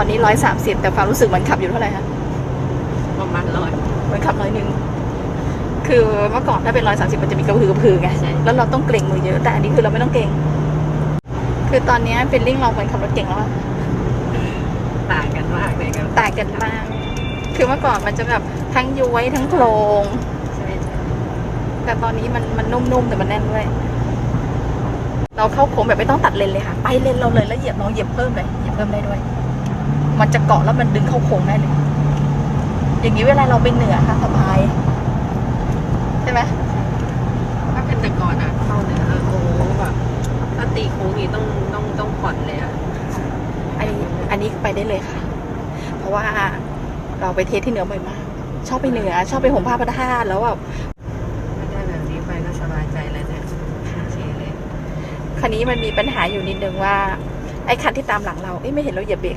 อนนี้ร้อยสามสิบแต่ความรู้สึกเหมันขับอยู่เท่าไหร่คะประมาณร้อยเหมันขับร้อยหนึ่งคือเมื่อก่อนถ้าเป็นร้อยสามสิบมันจะมีกระพือกระพือไงใช่แล้วเราต้องเกรงมือเยอะแต่อันนี้คือเราไม่ต้องเกรงคือตอนนี้เป็นลิ่งเราเหมือนขับรถเก่งแล้วอะต่างกันมากเลยกันต่างกันมาก คือเมื่อก่อนมันจะแบบทั้งย้วยทั้งโครงใช่ใช่แต่ตอนนี้มันมันนุ่มๆแต่มันแน่นด้วยเราเข้าโค้งแบบไม่ต้องตัดเลนเลยค่ะ ไปเลนเราเลยแล้วเหยียบน้องเหยียบเพิ่มเลยเหยียบเพิ่มได้ด้วย มันจะเกาะแล้วมันดึงเข้าโค้งได้เลยอย่างนี้เวลาเราไปเหนือค่ะสบาย ใช่ไหมถ้าเป็นแต่ก่อนอะเข้าเนื้อโอ้โหแบบถ้าตีโค้งนี้ต้องต้องต้องผ่อนเลยอะอันนี้อันนี้ไปได้เลยค่ะ เพราะว่าเราไปเทสที่เหนือบ่อยมาก ชอบไปเหนือ ชอบไปห่มผ้าพระธาตุแล้วแบบไม่ได้แบบนี้ไปก็สบายใจเลยเนี่ยโอเคเลยคันนี้มันมีปัญหาอยู่นิดนึงว่าไอ้คันที่ตามหลังเราเอ้ยไม่เห็นเราเหยียบเบรก